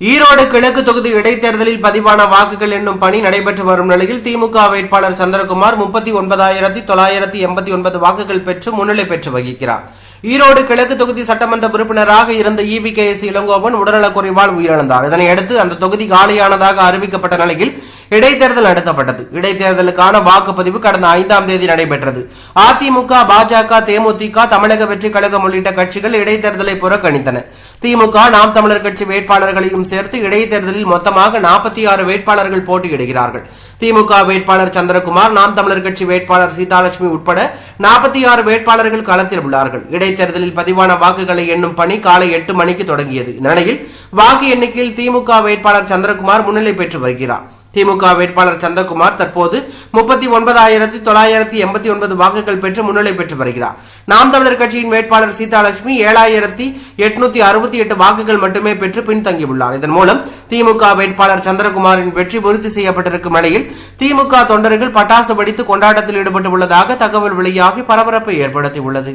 ஈரோடு கிழக்கு தொகுதி இடைத்தேர்தலில் பதிவான வாக்குகள் என்னும் பணி நடைபெற்று வரும் நிலையில் திமுக வேட்பாளர் சந்திரகுமார் முப்பத்தி ஒன்பதாயிரத்தி தொள்ளாயிரத்தி எண்பத்தி ஒன்பது வாக்குகள் பெற்று முன்னிலை பெற்று வகிக்கிறார். ஈரோடு கிழக்கு தொகுதி சட்டமன்ற உறுப்பினராக இருந்த E V K S Elangovan உடல்நலக்குறைவால் உயிரிழந்தார். இதனையடுத்து அந்த தொகுதி காலியானதாக அறிவிக்கப்பட்ட நிலையில் இடைத்தேர்தல் நடத்தப்பட்டது. இடைத்தேர்தலுக்கான வாக்குப்பதிவு கடந்த ஐந்தாம் தேதி நடைபெற்றது. அதிமுக பாஜக தேமுதிக தமிழக வெற்றி கழகம் உள்ளிட்ட கட்சிகள் இடைத்தேர்தலை புறக்கணித்தன. திமுக நாம் தமிழர் கட்சி வேட்பாளர்களையும் சேர்த்து இடைத்தேர்தலில் மொத்தமாக நாற்பத்தி ஆறு வேட்பாளர்கள் போட்டியிடுகிறார்கள். திமுக வேட்பாளர் சந்திரகுமார் நாம் தமிழர் கட்சி வேட்பாளர் சீதாலட்சுமி உட்பட நாற்பத்தி ஆறு வேட்பாளர்கள் களத்தில் உள்ளார்கள். இடைத்தேர்தலில் பதிவான வாக்குகளை எண்ணும் பணி காலை எட்டு மணிக்கு தொடங்கியது. இந்நிலையில் வாக்கு எண்ணிக்கையில் திமுக வேட்பாளர் சந்திரகுமார் முன்னிலை பெற்று வருகிறார். திமுக வேட்பாளர் சந்திரகுமார் தற்போது முப்பத்தி ஒன்பதாயிரத்தி தொள்ளாயிரத்தி எண்பத்தி ஒன்பது வாக்குகள் பெற்று முன்னிலை பெற்று வருகிறார். நாம் தமிழர் கட்சியின் வேட்பாளர் சீதாலட்சுமி ஏழாயிரத்தி எட்நூத்தி அறுபத்தி எட்டு வாக்குகள் மட்டுமே பெற்று பின்தங்கியுள்ளார். இதன் மூலம் திமுக வேட்பாளர் சந்திரகுமாரின் வெற்றி உறுதி செய்யப்பட்டிருக்கும் நிலையில் திமுக தொண்டர்கள் பட்டாசு வெடித்து கொண்டாட்டத்தில் ஈடுபட்டு உள்ளதாக தகவல் வெளியாகி பரபரப்பை ஏற்படுத்தியுள்ளது.